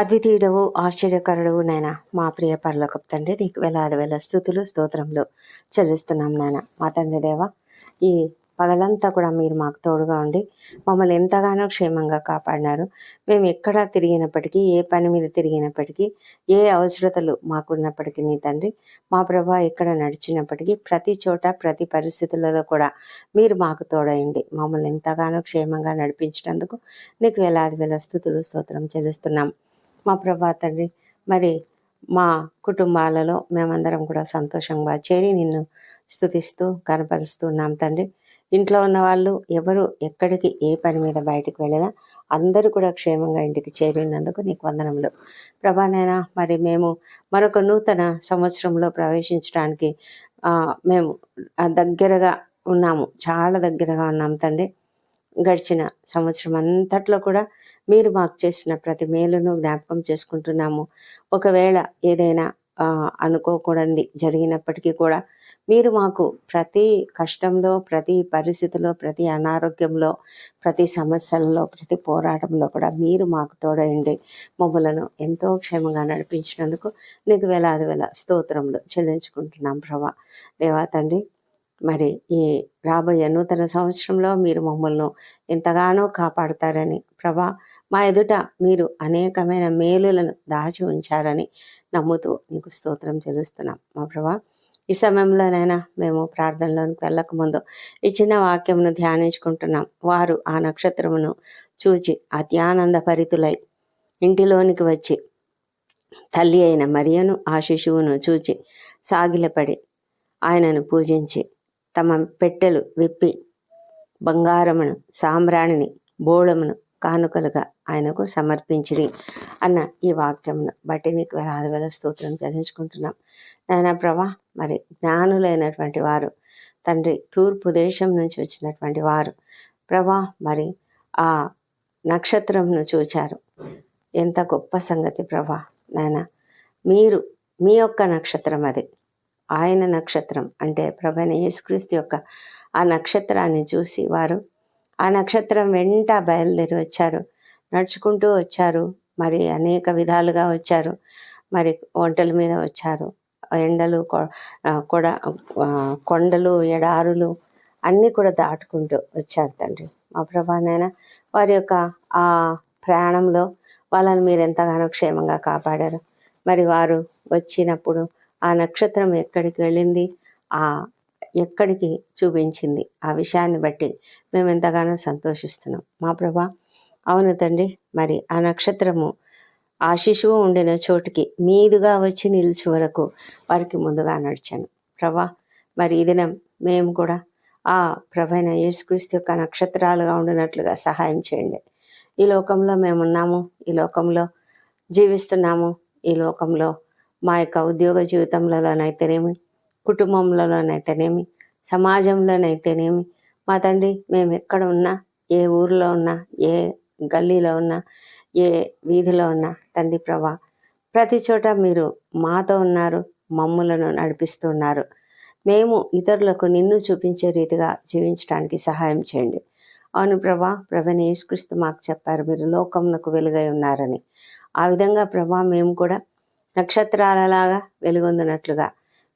అద్వితీయుడవు ఆశ్చర్యకరుడవు నాయన. మా ప్రియ పరలోకపు తండ్రి నీకు వేలాది వేల స్థుతులు స్తోత్రములు చెల్లిస్తున్నాం నాయన. మా తండ్రి దేవ ఈ పగలంతా కూడా మీరు మాకు తోడుగా ఉండి మమ్మల్ని ఎంతగానో క్షేమంగా కాపాడినారు. మేము ఎక్కడ తిరిగినప్పటికీ ఏ పని మీద తిరిగినప్పటికీ ఏ అవసరతలు మాకున్నప్పటికీ నీ తండ్రి మా ప్రభా ఎక్కడ నడిచినప్పటికీ ప్రతి చోట ప్రతి పరిస్థితులలో కూడా మీరు మాకు తోడయండి మమ్మల్ని ఎంతగానో క్షేమంగా నడిపించినందుకు నీకు వేలాది వేల స్థుతులు స్తోత్రం చెల్లిస్తున్నాం. మా ప్రభా తండ్రి మరి మా కుటుంబాలలో మేమందరం కూడా సంతోషంగా చేరి నిన్ను స్థుతిస్తూ కనపరుస్తున్నాం తండ్రి. ఇంట్లో ఉన్న వాళ్ళు ఎవరు ఎక్కడికి ఏ పని మీద బయటికి వెళ్ళినా అందరూ కూడా క్షేమంగా ఇంటికి చేరినందుకు నీకు వందనములు. ప్రభానైనా మరి మేము మరొక నూతన సంవత్సరంలో ప్రవేశించడానికి మేము దగ్గరగా ఉన్నాము చాలా దగ్గరగా ఉన్నాం తండ్రి. గడిచిన సంవత్సరం అంతట్లో కూడా మీరు మాకు చేసిన ప్రతి మేలును జ్ఞాపకం చేసుకుంటున్నాము. ఒకవేళ ఏదైనా అనుకోకూడని జరిగినప్పటికీ కూడా మీరు మాకు ప్రతి కష్టంలో ప్రతి పరిస్థితిలో ప్రతి అనారోగ్యంలో ప్రతి సమస్యలలో ప్రతి పోరాటంలో కూడా మీరు మాకు తోడయండి. మమ్మలను ఎంతో క్షేమంగా నడిపించినందుకు నీకు వేలాది వేల స్తోత్రములు చెల్లించుకుంటున్నాం ప్రభా. దేవా తండ్రి మరి ఈ రాబోయే నూతన సంవత్సరంలో మీరు మమ్మల్ని ఎంతగానో కాపాడుతారని ప్రభా మా ఎదుట మీరు అనేకమైన మేలులను దాచి ఉంచారని నమ్ముతూ నీకు స్తోత్రం చెల్లిస్తున్నాం. మా ప్రభా ఈ సమయంలోనైనా మేము ప్రార్థనలోనికి వెళ్ళకముందు ఇచ్చిన ఈ చిన్న వాక్యమును ధ్యానించుకుంటున్నాం. వారు ఆ నక్షత్రమును చూచి అత్యానంద పరితులై ఇంటిలోనికి వచ్చి తల్లి అయిన మరియను ఆ శిశువును చూచి సాగిలపడి ఆయనను పూజించి తమ పెట్టెలు విప్పి బంగారమును సామ్రాణిని బోళమును కానుకలుగా ఆయనకు సమర్పించిరి అన్న ఈ వాక్యమును బట్టి నీకు వేలాది వేల స్తోత్రం చెల్లించుకుంటున్నాం. నాయన ప్రభా మరి జ్ఞానులైనటువంటి వారు తండ్రి తూర్పు దేశం నుంచి వచ్చినటువంటి వారు ప్రభా మరి ఆ నక్షత్రంను చూచారు. ఎంత గొప్ప సంగతి ప్రభా నాయన. మీరు మీ యొక్క నక్షత్రం అది. ఆయన నక్షత్రం అంటే ప్రభైన యేసుక్రీస్తు యొక్క ఆ నక్షత్రాన్ని చూసి వారు ఆ నక్షత్రం వెంట బయలుదేరి వచ్చారు. నడుచుకుంటూ వచ్చారు. మరి అనేక విధాలుగా వచ్చారు. మరి ఒంటల మీద వచ్చారు. ఎండలు కూడా కొడ కొండలు ఎడారులు అన్నీ కూడా దాటుకుంటూ వచ్చారు తండ్రి. మా ప్రభానైనా వారి యొక్క ఆ ప్రయాణంలో వాళ్ళని మీరు ఎంతగానో క్షేమంగా కాపాడారు. మరి వారు వచ్చినప్పుడు ఆ నక్షత్రం ఎక్కడికి వెళ్ళింది? ఆ ఎక్కడికి చూపించింది? ఆ విషయాన్ని బట్టి మేము ఎంతగానో సంతోషిస్తున్నాం. మా ప్రభా అవును తండ్రి మరి ఆ నక్షత్రము ఆ శిశువు ఉండిన చోటుకి మీదుగా వచ్చి నిలిచి వరకు వారికి ముందుగా నడిచాను. ప్రభా మరి ఈ దినం మేము కూడా ఆ ప్రభైన యేసుక్రీస్తు యొక్క నక్షత్రాలుగా ఉండినట్లుగా సహాయం చేయండి. ఈ లోకంలో మేమున్నాము ఈ లోకంలో జీవిస్తున్నాము ఈ లోకంలో మా యొక్క ఉద్యోగ జీవితంలోనైతేనేమి కుటుంబంలోనైతేనేమి సమాజంలోనైతేనేమి మా తండ్రి మేము ఎక్కడ ఉన్నా ఏ ఊరిలో ఉన్నా ఏ గల్లీలో ఉన్నా ఏ వీధిలో ఉన్నా తండ్రి ప్రభా ప్రతి చోట మీరు మాతో ఉన్నారు మమ్ములను నడిపిస్తున్నారు. మేము ఇతరులకు నిన్ను చూపించే రీతిగా జీవించడానికి సహాయం చేయండి. అవును ప్రభా ప్రభని యేసుక్రీస్తు మాకు చెప్పారు మీరు లోకమునకు వెలుగై ఉన్నారని. ఆ విధంగా ప్రభా మేము కూడా నక్షత్రాలలాగా వెలుగొందినట్లుగా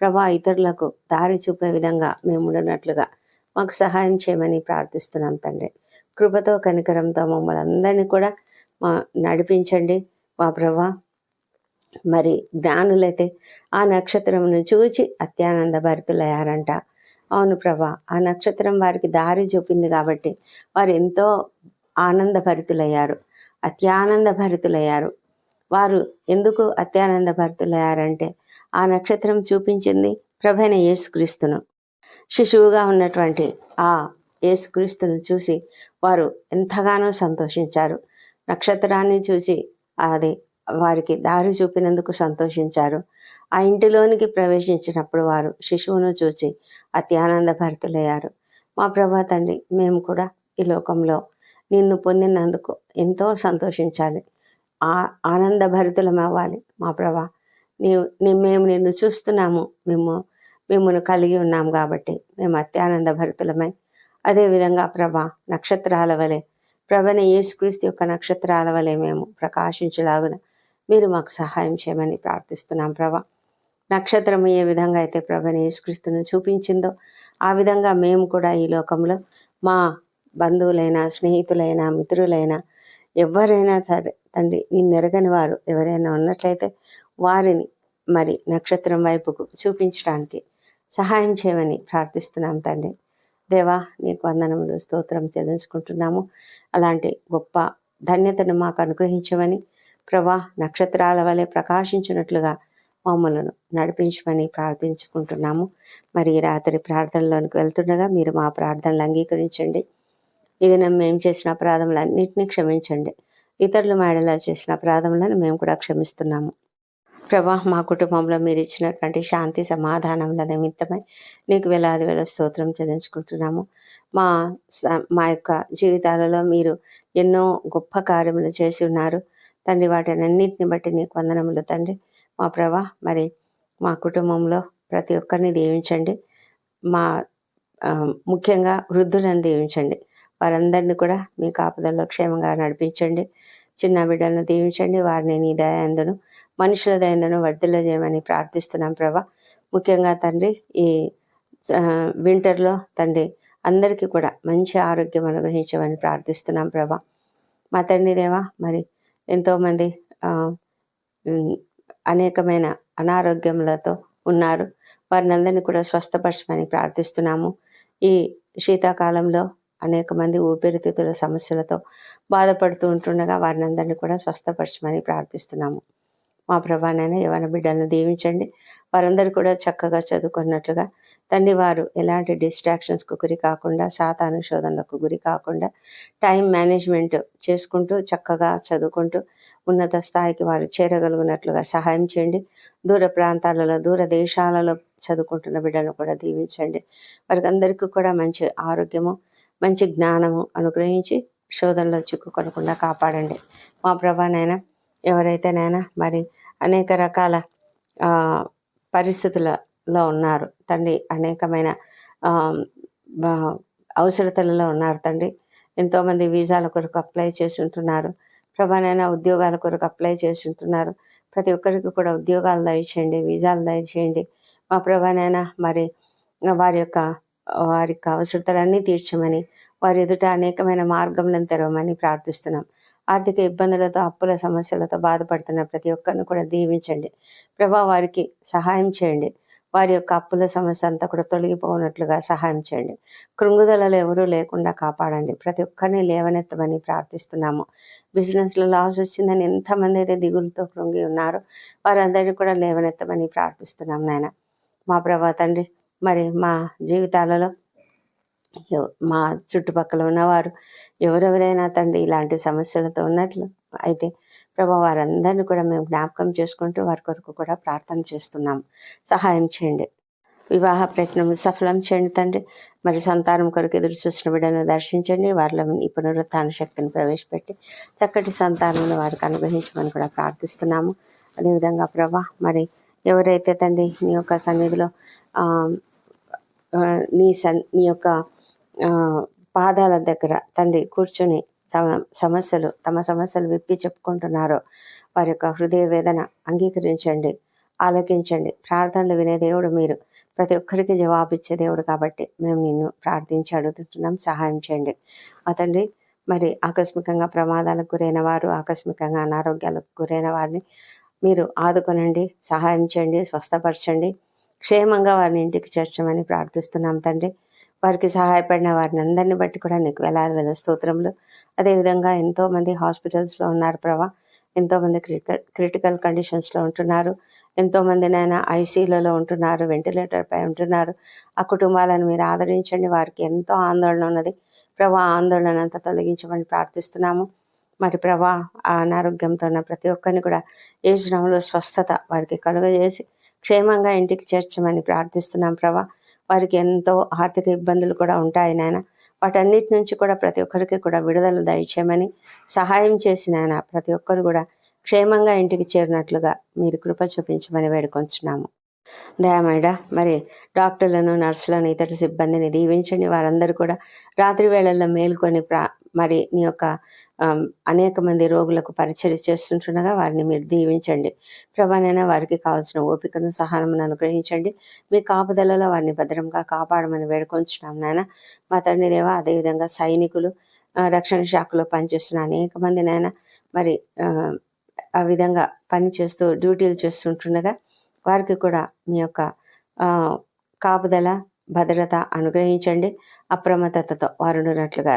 ప్రభా ఇతరులకు దారి చూపే విధంగా మేము ఉండనట్లుగా మాకు సహాయం చేయమని ప్రార్థిస్తున్నాం తండ్రి. కృపతో కనికరంతో మమ్మల్ని అందరినీ కూడా మా నడిపించండి. మా ప్రభా మరి జ్ఞానులైతే ఆ నక్షత్రమును చూచి అత్యానంద భరితులయ్యారంట. అవును ప్రభా ఆ నక్షత్రం వారికి దారి చూపింది కాబట్టి వారు ఎంతో ఆనంద భరితులయ్యారు. అత్యానంద భరితులయ్యారు. వారు ఎందుకు అత్యానంద భక్తులయ్యారంటే ఆ నక్షత్రం చూపించింది ప్రభైన యేసుక్రీస్తును. శిశువుగా ఉన్నటువంటి ఆ యేసుక్రీస్తును చూసి వారు ఎంతగానో సంతోషించారు. నక్షత్రాన్ని చూసి అది వారికి దారి చూపినందుకు సంతోషించారు. ఆ ఇంటిలోనికి ప్రవేశించినప్పుడు వారు శిశువును చూసి అత్యానంద భరితులయ్యారు మా ప్రభా తండ్రి మేము కూడా ఈ లోకంలో నిన్ను పొందినందుకు ఎంతో సంతోషించాలి. ఆ ఆనంద భరితులం అవ్వాలి మా ప్రభా నీవు నీ మేము నిన్ను చూస్తున్నాము. మేము మిమ్మల్ని కలిగి ఉన్నాం కాబట్టి మేము అత్యానంద భరితులమై అదేవిధంగా ప్రభా నక్షత్రాల వలె ప్రభని యేసుక్రీస్తు యొక్క నక్షత్రాల వలె మేము ప్రకాశించలాగున మీరు మాకు సహాయం చేయమని ప్రార్థిస్తున్నాం ప్రభా. నక్షత్రం ఏ విధంగా అయితే ప్రభని యేసుక్రీస్తుని చూపించిందో ఆ విధంగా మేము కూడా ఈ లోకంలో మా బంధువులైనా స్నేహితులైనా మిత్రులైనా ఎవరైనా సరే తండ్రి నేను మెరగని వారు. ఎవరైనా ఉన్నట్లయితే వారిని మరి నక్షత్రం వైపుకు చూపించడానికి సహాయం చేయమని ప్రార్థిస్తున్నాం తండ్రి. దేవా నీకు వందనములు స్తోత్రం చెల్లించుకుంటున్నాము. అలాంటి గొప్ప ధన్యతను మాకు అనుగ్రహించమని ప్రభా నక్షత్రాల వలె ప్రకాశించినట్లుగా మమ్మలను నడిపించమని ప్రార్థించుకుంటున్నాము. మరి ఈ రాత్రి ప్రార్థనలోనికి వెళ్తుండగా మీరు మా ప్రార్థనలు అంగీకరించండి. ఇది మేము చేసిన అపరాధములన్నింటినీ క్షమించండి. ఇతరుల మేడలా చేసిన అపరాధములను మేము కూడా క్షమిస్తున్నాము. ప్రభా మా కుటుంబంలో మీరు ఇచ్చినటువంటి శాంతి సమాధానముల నిమిత్తమై నీకు వేలాది వేల స్తోత్రం చెల్లించుకుంటున్నాము. మా స- మా యొక్క జీవితాలలో మీరు ఎన్నో గొప్ప కార్యములు చేసి ఉన్నారు. తండ్రి వాటిని అన్నింటిని బట్టి నీకు వందనములు తండ్రి. మా ప్రభా మరి మా కుటుంబంలో ప్రతి ఒక్కరిని దీవించండి. మా ముఖ్యంగా వృద్ధులను దీవించండి. వారందరినీ కూడా మీ కాపుదల్లో క్షేమంగా నడిపించండి. చిన్న బిడ్డలను దీవించండి. వారిని నీ దయాందును మనుషుల దయందును వర్ధిలో చేయమని ప్రార్థిస్తున్నాం ప్రభా. ముఖ్యంగా తండ్రి ఈ వింటర్లో తండ్రి అందరికీ కూడా మంచి ఆరోగ్యం అనుగ్రహించమని ప్రార్థిస్తున్నాం ప్రభా. మా తండ్రి దేవా మరి ఎంతోమంది అనేకమైన అనారోగ్యములతో ఉన్నారు. వారిని అందరినీ కూడా స్వస్థపరచమని ప్రార్థిస్తున్నాము. ఈ శీతాకాలంలో అనేక మంది ఊపిరితిత్తుల సమస్యలతో బాధపడుతూ ఉంటుండగా వారిని అందరినీ కూడా స్వస్థపరచమని ప్రార్థిస్తున్నాము. మా ప్రభానైనా యవన బిడ్డలను దీవించండి. వారందరూ కూడా చక్కగా చదువుకున్నట్లుగా తండ్రి వారు ఎలాంటి డిస్ట్రాక్షన్స్కు గురి కాకుండా సాతాను శోధనలకు గురి కాకుండా టైం మేనేజ్మెంట్ చేసుకుంటూ చక్కగా చదువుకుంటూ ఉన్నత స్థాయికి వారు చేరగలుగునట్లుగా సహాయం చేయండి. దూర ప్రాంతాలలో దూర దేశాలలో చదువుకుంటున్న బిడ్డలను కూడా దీవించండి. వారికి అందరికీ కూడా మంచి ఆరోగ్యము మంచి జ్ఞానము అనుగ్రహించి శోధనలో చిక్కుకొనకుండా కాపాడండి. మా ప్రభానైనా ఎవరైతేనైనా మరి అనేక రకాల పరిస్థితులలో ఉన్నారు తండ్రి అనేకమైన అవసరతలలో ఉన్నారు తండ్రి. ఎంతోమంది వీసాల కొరకు అప్లై చేసి ఉంటున్నారు. ప్రభానైనా ఉద్యోగాల కొరకు అప్లై చేసి ఉంటున్నారు. ప్రతి ఒక్కరికి కూడా ఉద్యోగాలు దయచేయండి వీసాలు దయచేయండి. మా ప్రభానైనా మరి వారి యొక్క వారికి అవసరతలన్నీ తీర్చమని వారి ఎదుట అనేకమైన మార్గములను తెరవమని ప్రార్థిస్తున్నాం. ఆర్థిక ఇబ్బందులతో అప్పుల సమస్యలతో బాధపడుతున్న ప్రతి ఒక్కరిని కూడా దీవించండి. ప్రభా వారికి సహాయం చేయండి. వారి యొక్క అప్పుల సమస్య అంతా కూడా తొలగిపోనట్లుగా సహాయం చేయండి. కృంగుదలలో ఎవరూ లేకుండా కాపాడండి. ప్రతి ఒక్కరిని లేవనెత్తమని ప్రార్థిస్తున్నాము. బిజినెస్లో లాస్ వచ్చిందని ఎంతమంది అయితే దిగులతో కృంగి ఉన్నారో వారందరినీ కూడా లేవనెత్తమని ప్రార్థిస్తున్నాం నాయన. మా ప్రభా తండ్రి మరి మా జీవితాలలో మా చుట్టుపక్కల ఉన్నవారు ఎవరెవరైనా తండ్రి ఇలాంటి సమస్యలతో ఉన్నట్లు అయితే ప్రభా వారందరినీ కూడా మేము జ్ఞాపకం చేసుకుంటూ వారి కొరకు కూడా ప్రార్థన చేస్తున్నాం సహాయం చేయండి. వివాహ ప్రయత్నం సఫలం చేయండి తండ్రి. మరి సంతానం కొరకు ఎదురు చూసిన బిడ్డను దర్శించండి. వారిలో ఈ పునరుత్న శక్తిని ప్రవేశపెట్టి చక్కటి సంతానం వారికి అనుగ్రహించమని కూడా ప్రార్థిస్తున్నాము. అదేవిధంగా ప్రభా మరి ఎవరైతే తండ్రి నీ యొక్క సన్నిధిలో నీ సన్ నీ యొక్క పాదాల దగ్గర తండ్రి కూర్చొని సమస్యలు తమ సమస్యలు విప్పి చెప్పుకుంటున్నారో వారి యొక్క హృదయ వేదన అంగీకరించండి ఆలోకించండి. ప్రార్థనలు వినే దేవుడు మీరు. ప్రతి ఒక్కరికి జవాబిచ్చే దేవుడు కాబట్టి మేము నిన్ను ప్రార్థించి అడుగుతుంటున్నాం సహాయం చేయండి. అతండి మరి ఆకస్మికంగా ప్రమాదాలకు గురైన వారు ఆకస్మికంగా అనారోగ్యాలకు గురైన వారిని మీరు ఆదుకొనండి సహాయం చేయండి స్వస్థపరచండి. క్షేమంగా వారిని ఇంటికి చేర్చమని ప్రార్థిస్తున్నాం తండ్రి. వారికి సహాయపడిన వారిని అందరిని బట్టి కూడా నీకు వేలాది వేల స్తోత్రములు. అదేవిధంగా ఎంతోమంది హాస్పిటల్స్లో ఉన్నారు ప్రభా. ఎంతోమంది క్రిటికల్ క్రిటికల్ కండిషన్స్లో ఉంటున్నారు. ఎంతోమంది నాయన ఐసీలలో ఉంటున్నారు వెంటిలేటర్పై ఉంటున్నారు. ఆ కుటుంబాలను మీరు ఆదరించండి. వారికి ఎంతో ఆందోళన ఉన్నది. ప్రభా ఆందోళన అంతా తొలగించమని ప్రార్థిస్తున్నాము. మరి ప్రభా ఆ అనారోగ్యంతో ఉన్న ప్రతి ఒక్కరిని కూడా ఏ స్వస్థత వారికి కలుగజేసి క్షేమంగా ఇంటికి చేర్చమని ప్రార్థిస్తున్నాం ప్రభా. వారికి ఎంతో ఆర్థిక ఇబ్బందులు కూడా ఉంటాయి నాయన. వాటన్నిటి నుంచి కూడా ప్రతి ఒక్కరికి కూడా విడుదల దయచేయమని సహాయం చేసి నాయన ప్రతి ఒక్కరు కూడా క్షేమంగా ఇంటికి చేరినట్లుగా మీరు కృప చూపించమని వేడుకొంచున్నాము. దయామేడ మరి డాక్టర్లను నర్సులను ఇతర సిబ్బందిని దీవించండి. వారందరూ కూడా రాత్రి వేళల్లో మేల్కొని ప్రా మరి నీ యొక్క అనేక మంది రోగులకు పరిచయం చేస్తుంటుండగా వారిని మీరు దీవించండి. ప్రభానైనా వారికి కావాల్సిన ఓపికను సహనమును అనుగ్రహించండి. మీ కాపుదలలో వారిని భద్రంగా కాపాడమని వేడుకొంచున్నాం నాయన. మా తండ్రి దేవ అదేవిధంగా సైనికులు రక్షణ శాఖలో పనిచేస్తున్న అనేక మంది నాయన మరి ఆ, విధంగా పని చేస్తూ డ్యూటీలు చేస్తుంటుండగా వారికి కూడా మీ యొక్క కాపుదల భద్రత అనుగ్రహించండి. అప్రమత్తతతో వారు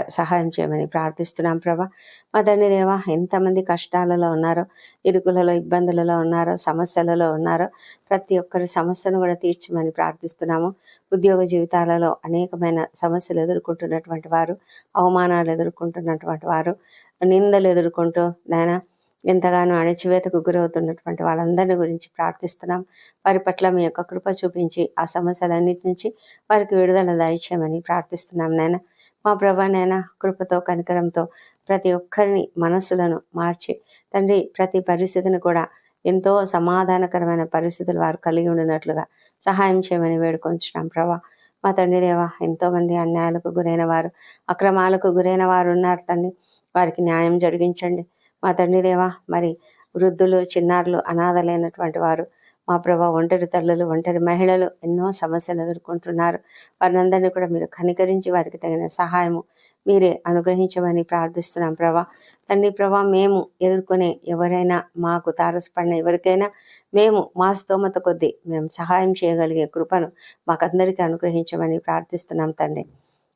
సహాయం చేయమని ప్రార్థిస్తున్నాం ప్రభా. మా దేవ ఎంతమంది కష్టాలలో ఉన్నారో ఇరుకులలో ఇబ్బందులలో ఉన్నారో సమస్యలలో ఉన్నారో ప్రతి ఒక్కరి సమస్యను కూడా తీర్చమని ప్రార్థిస్తున్నాము. ఉద్యోగ జీవితాలలో అనేకమైన సమస్యలు ఎదుర్కొంటున్నటువంటి వారు అవమానాలు ఎదుర్కొంటున్నటువంటి వారు నిందలు ఎదుర్కొంటూ నాయన ఎంతగానో అణచివేతకు గురవుతున్నటువంటి వాళ్ళందరిని గురించి ప్రార్థిస్తున్నాం. వారి పట్ల మీ యొక్క కృప చూపించి ఆ సమస్యలన్నిటి నుంచి వారికి విడుదల దయచేయమని ప్రార్థిస్తున్నాం నాయన. మా ప్రభా నాయన కృపతో కనికరంతో ప్రతి ఒక్కరిని మనస్సులను మార్చి తండ్రి ప్రతి పరిస్థితిని కూడా ఎంతో సమాధానకరమైన పరిస్థితులు వారు కలిగి ఉండినట్లుగా సహాయం చేయమని వేడుకొంచున్నాం ప్రభా. మా తండ్రి దేవ ఎంతోమంది అన్యాయాలకు గురైన వారు అక్రమాలకు గురైన వారు ఉన్నారు తండ్రి. వారికి న్యాయం జరిగించండి. మా తండ్రిదేవా మరి వృద్ధులు చిన్నారులు అనాథలైనటువంటి వారు మా ప్రభా ఒంటరి తల్లులు ఒంటరి మహిళలు ఎన్నో సమస్యలు ఎదుర్కొంటున్నారు. వారినందరినీ కూడా మీరు కనికరించి వారికి తగిన సహాయము మీరే అనుగ్రహించమని ప్రార్థిస్తున్నాం ప్రభా. తండ్రి ప్రభా మేము ఎదుర్కొనే ఎవరైనా మాకు తారసపడిన ఎవరికైనా మేము మా స్తోమత కొద్దీ మేము సహాయం చేయగలిగే కృపను మాకందరికీ అనుగ్రహించమని ప్రార్థిస్తున్నాం తండ్రి.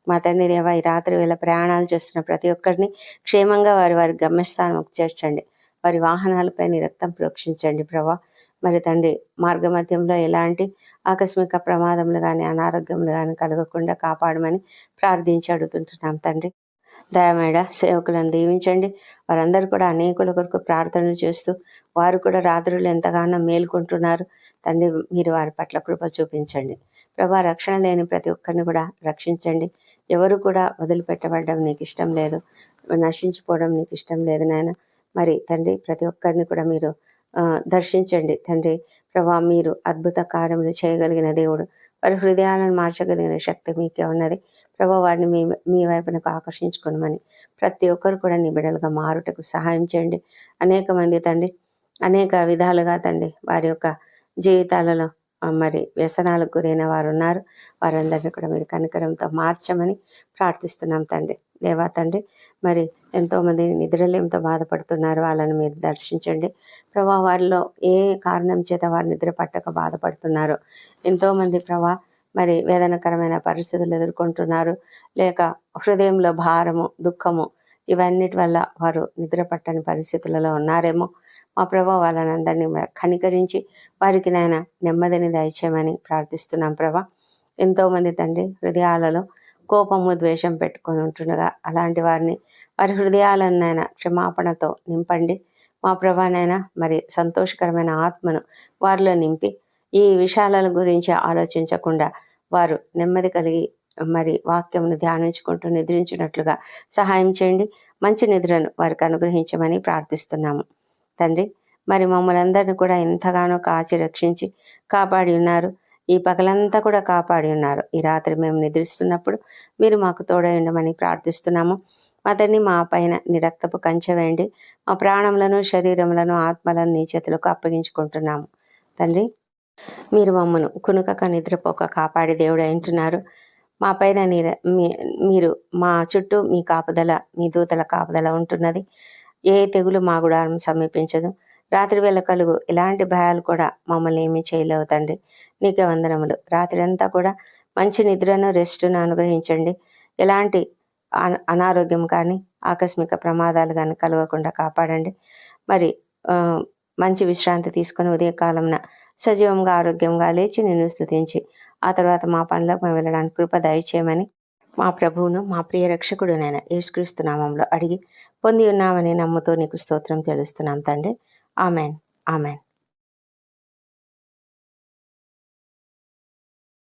మా తండ్రి దేవ ఈ రాత్రి వేళ ప్రయాణాలు చేస్తున్న ప్రతి ఒక్కరిని క్షేమంగా వారి వారి గమ్యస్థానం చేర్చండి. వారి వాహనాలపై నీ రక్తం ప్రోక్షించండి ప్రభా. మరి తండ్రి మార్గ మధ్యంలో ఎలాంటి ఆకస్మిక ప్రమాదములు కానీ అనారోగ్యములు కానీ కలగకుండా కాపాడమని ప్రార్థించి అడుగుతుంటున్నాం తండ్రి. దయమేడ సేవకులను దీవించండి. వారందరూ కూడా అనేకుల కొరకు ప్రార్థనలు చేస్తూ వారు కూడా రాత్రులు ఎంతగానో మేల్కొంటున్నారు. తండ్రి మీరు వారి పట్ల కృప చూపించండి. ప్రభా రక్షణ లేని ప్రతి ఒక్కరిని కూడా రక్షించండి. ఎవరు కూడా వదిలిపెట్టబడడం నీకు ఇష్టం లేదు. నశించిపోవడం నీకు ఇష్టం లేదు నాయన. మరి తండ్రి ప్రతి ఒక్కరిని కూడా మీరు దర్శించండి. తండ్రి ప్రభా మీరు అద్భుత కార్యములు చేయగలిగిన దేవుడు. వారి హృదయాలను మార్చగలిగిన శక్తి మీకే ఉన్నది. ప్రభా వారిని మీ మీ వైపునకు ఆకర్షించుకోమని ప్రతి ఒక్కరు కూడా నీ బిడ్డలుగా మారుటకు సహాయం చేయండి. అనేక మంది తండ్రి అనేక విధాలుగా తండ్రి వారి యొక్క జీవితాలలో మరి వ్యసనాలకు గురైన వారు ఉన్నారు వారందరినీ కూడా మీరు కనికరంతో మార్చమని ప్రార్థిస్తున్నాం తండ్రి. దేవా తండ్రి మరి ఎంతోమంది నిద్రలేమితో బాధపడుతున్నారు. వాళ్ళని మీరు దర్శించండి. ప్రభా వారిలో ఏ కారణం చేత వారు నిద్ర పట్టక బాధపడుతున్నారు? ఎంతోమంది ప్రభా మరి వేదనకరమైన పరిస్థితులు ఎదుర్కొంటున్నారు. లేక హృదయంలో భారము దుఃఖము ఇవన్నిటి వల్ల వారు నిద్ర పట్టని పరిస్థితులలో ఉన్నారేమో. మా ప్రభా వాళ్ళని అందరినీ కనికరించి వారికి నాయన నెమ్మదిని దయచేయమని ప్రార్థిస్తున్నాం ప్రభా. ఎంతోమంది తండ్రి హృదయాలలో కోపము ద్వేషం పెట్టుకొని ఉంటుండగా అలాంటి వారిని వారి హృదయాలను క్షమాపణతో నింపండి. మా ప్రభానైనా మరి సంతోషకరమైన ఆత్మను వారిలో నింపి ఈ విషయాల గురించి ఆలోచించకుండా వారు నెమ్మది కలిగి మరి వాక్యమును ధ్యానించుకుంటూ నిద్రించినట్లుగా సహాయం చేయండి. మంచి నిద్రను వారికి అనుగ్రహించమని ప్రార్థిస్తున్నాము. తండ్రి మరి మమ్మల్ని అందరినీ కూడా ఎంతగానో కాచి రక్షించి కాపాడి ఉన్నారు. ఈ పగలంతా కూడా కాపాడి ఉన్నారు. ఈ రాత్రి మేము నిద్రిస్తున్నప్పుడు మీరు మాకు తోడై ఉండమని ప్రార్థిస్తున్నాము. అతన్ని మా పైన నిరక్తపు కంచె వేయండి. మా ప్రాణములను శరీరములను ఆత్మలను నీ చేతులకు అప్పగించుకుంటున్నాము. తండ్రి మీరు మమ్మను కునుకక నిద్రపోక కాపాడి దేవుడు అంటున్నారు మా పైన మీ- మీరు మా చుట్టూ మీ కాపుదల మీ దూతల కాపుదల ఉంటున్నది. ఏ తెగులు మా గుడారం సమీపించదు. రాత్రి వేళ కలుగు. ఎలాంటి భయాలు కూడా మమ్మల్ని ఏమీ చేయలేవు తండ్రి. నీకే వందనములు. రాత్రి అంతా కూడా మంచి నిద్రను రెస్ట్ను అనుగ్రహించండి. ఎలాంటి అన- అనారోగ్యం కానీ ఆకస్మిక ప్రమాదాలు కానీ కలవకుండా కాపాడండి. మరి మంచి విశ్రాంతి తీసుకుని ఉదయకాలంన సజీవంగా ఆరోగ్యంగా లేచి నిన్ను స్థుతించి ఆ తర్వాత మా పనులకు మేము వెళ్ళడానికి కృప దయచేయమని మా ప్రభువును మా ప్రియ రక్షకుడు నాయన యేసుక్రీస్తు నామంలో అడిగి పొంది ఉన్నామని నమ్ముతూ నీకు స్తోత్రం తెలుస్తున్నాం తండ్రి. ఆమెన్. ఆమెన్.